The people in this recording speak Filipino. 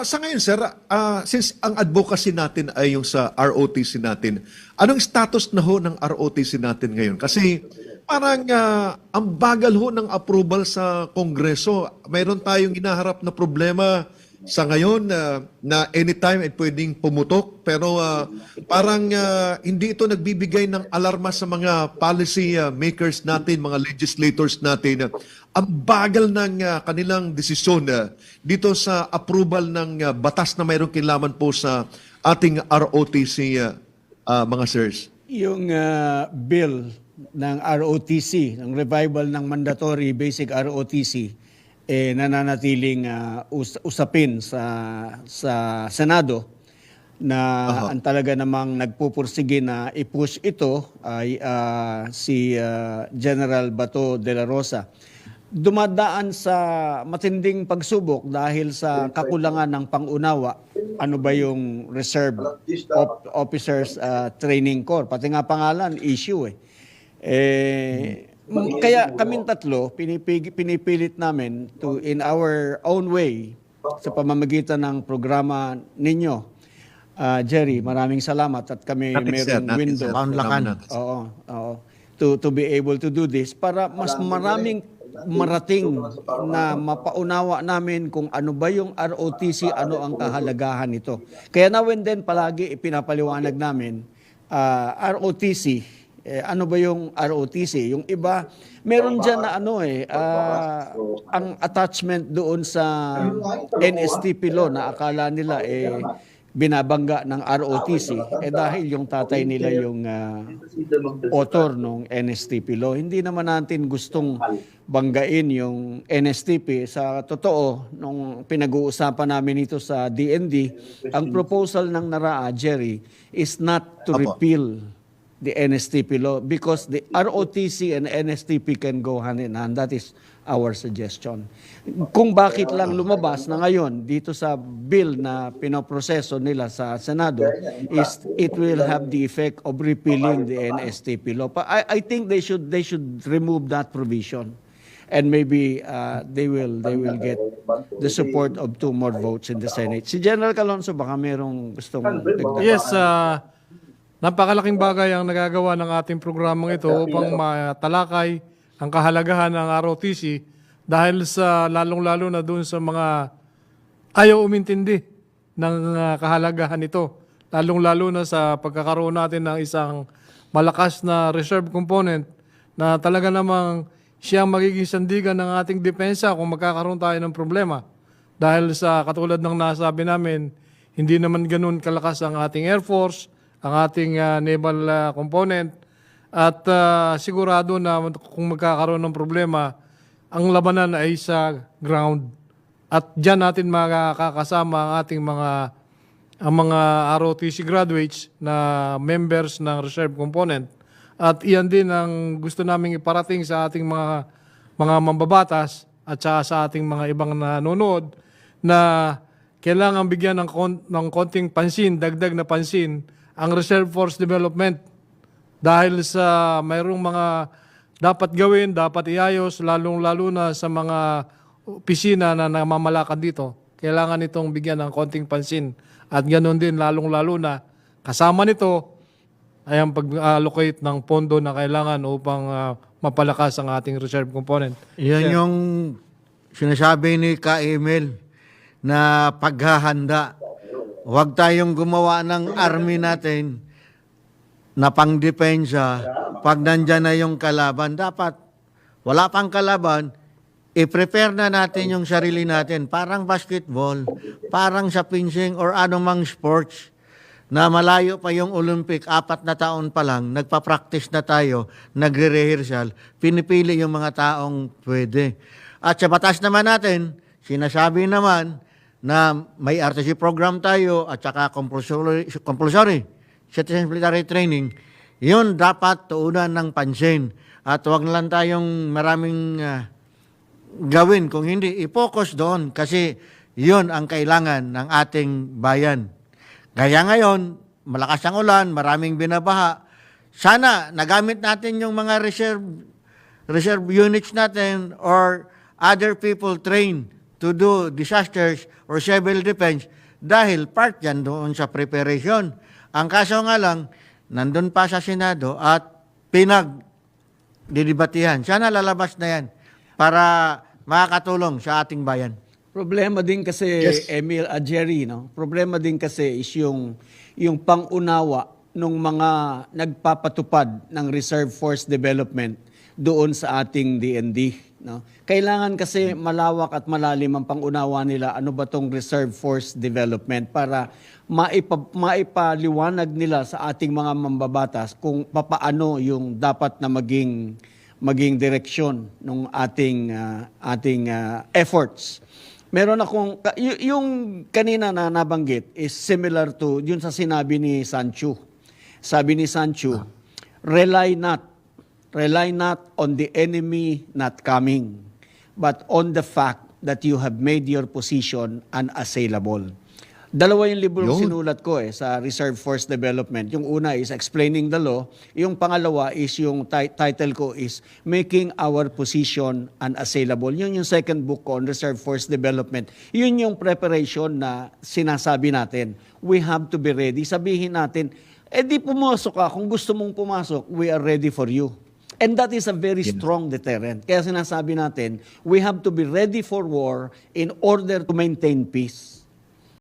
Pero sa ngayon, sir, ah, since ang advocacy natin ay yung sa ROTC natin, anong status na ho ng ROTC natin ngayon? Kasi parang ah, ang bagal ho ng approval sa Kongreso. Mayroon tayong inaharap na problema sa ngayon ah, na anytime ay pwedeng pumutok pero ah, parang ah, hindi ito nagbibigay ng alarma sa mga policy ah, makers natin, mga legislators natin. Ang bagal ng ah, kanilang desisyon ah, dito sa approval ng ah, batas na mayroong kinlaman po sa ating ROTC ah, ah, mga sirs. Yung ah, bill ng ROTC, ng revival ng mandatory basic ROTC, eh, nananatiling ah, us- usapin sa, sa Senado na ang talaga namang nagpupursige na i-push ito ay ah, si ah, General Bato de la Rosa. Dumadaan sa matinding pagsubok dahil sa kakulangan ng pangunawa ano ba yung Reserve Op- Officers ah, Training Corps. Pati nga pangalan, issue eh. Eh, kaya kaming tatlo, pinipig, pinipilit namin to in our own way sa pamamagitan ng programa ninyo. Ah, Jerry, maraming salamat at kami Natin, sir, natin, window. Natin, sir. Oo, oo. To to be able to do this para mas maraming marating na mapaunawa namin kung ano ba yung ROTC, ano ang kahalagahan nito. Kaya now and then palagi ipinapaliwanag namin ah, ROTC, eh, ano ba yung ROTC? Yung iba, meron dyan na ano eh, ah, ang attachment doon sa NSTP law na akala nila eh binabangga ng ROTC eh dahil yung tatay nila yung ah, author ng NSTP law. Hindi naman natin gustong banggain yung NSTP. Sa totoo, nung pinag-uusapan namin ito sa DND, ang proposal ng NARA, Jerry, is not to repeal the NSTP law because the ROTC and NSTP can go hand in hand. That is our suggestion. Kung bakit lang lumabas na ngayon dito sa bill na pinoproseso nila sa Senado is it will have the effect of repealing the NSTP law. I, I think they should they should remove that provision and maybe uh, they will they will get the support of two more votes in the Senate. Si General Calonso baka merong gustong. Yes, ah, napakalaking bagay ang nagagawa ng ating programang ito upang matalakay ang kahalagahan ng ROTC dahil sa lalong-lalo na doon sa mga ayaw umintindi ng ah, kahalagahan ito. Lalong-lalo na sa pagkakaroon natin ng isang malakas na reserve component na talaga namang siyang magiging sandigan ng ating depensa kung magkakaroon tayo ng problema. Dahil sa katulad ng nasabi namin, hindi naman ganun kalakas ang ating Air Force, ang ating ah, naval ah, component, at ah, sigurado na kung magkakaroon ng problema, ang labanan ay sa ground. At diyan natin makakasama ang ating mga ang mga ROTC graduates na members ng reserve component. At iyan din ang gusto naming iparating sa ating mga mga mambabatas at saka sa ating mga ibang nanonood na kailangan bigyan ng, kon- ng konting pansin, dagdag na pansin, ang Reserve Force Development dahil sa mayroong mga dapat gawin, dapat iayos, lalong-lalo na sa mga opisina na namamalakad dito. Kailangan itong bigyan ng konting pansin. At ganoon din, lalong-lalo na kasama nito ay ang pag-allocate ng pondo na kailangan upang ah, mapalakas ang ating reserve component. Yan yung sinasabi ni Ka Emil na paghahanda. Huwag tayong gumawa ng army natin na pangdepensa. Pag nandyan na yung kalaban, dapat wala pang kalaban, i-prepare na natin yung sarili natin. Parang basketball, parang sa fencing or anumang sports na malayo pa yung Olympic, apat na taon pa lang, nagpa-practice na tayo, nagre-rehearsal, pinipili yung mga taong pwede. At sa batas naman natin, sinasabi naman na may RTC program tayo at saka compulsory, compulsory citizen military training, yun dapat tuunan ng pansin. At wag na lang tayong maraming ah, gawin. Kung hindi, i-focus doon kasi yun ang kailangan ng ating bayan. Gaya ngayon, malakas ang ulan, maraming binabaha. Sana nagamit natin yung mga reserve reserve units natin or other people trained to do disasters for civil defense dahil part yan doon sa preparation. Ang kaso nga lang, nandun pa sa Senado at pinag didibatihan. Sana lalabas na yan para makakatulong sa ating bayan. Problema din kasi Yes. Emil uh, Jerry, no? Problema din kasi is yung yung pangunawa ng mga nagpapatupad ng Reserve Force Development doon sa ating DND, no? Kailangan kasi malawak at malalim ang pangunawa nila ano ba tong Reserve Force Development para maipa, maipaliwanag nila sa ating mga mambabatas kung papaano yung dapat na maging maging direksyon ng ating ah, ating ah, efforts. Meron akong yung kanina na nabanggit is similar to yun sa sinabi ni Sancho. Sabi ni Sancho, rely not rely not on the enemy not coming, but on the fact that you have made your position unassailable. Dalawa yung libro Yun. sinulat ko eh sa Reserve Force Development. Yung una is Explaining the Law. Yung pangalawa is yung ti- title ko is Making Our Position Unassailable. Yun yung second book ko on Reserve Force Development. Yun yung preparation na sinasabi natin. We have to be ready. Sabihin natin, eh di pumasok ka. Kung gusto mong pumasok, we are ready for you. And that is a very strong deterrent. Kaya sinasabi natin, we have to be ready for war in order to maintain peace.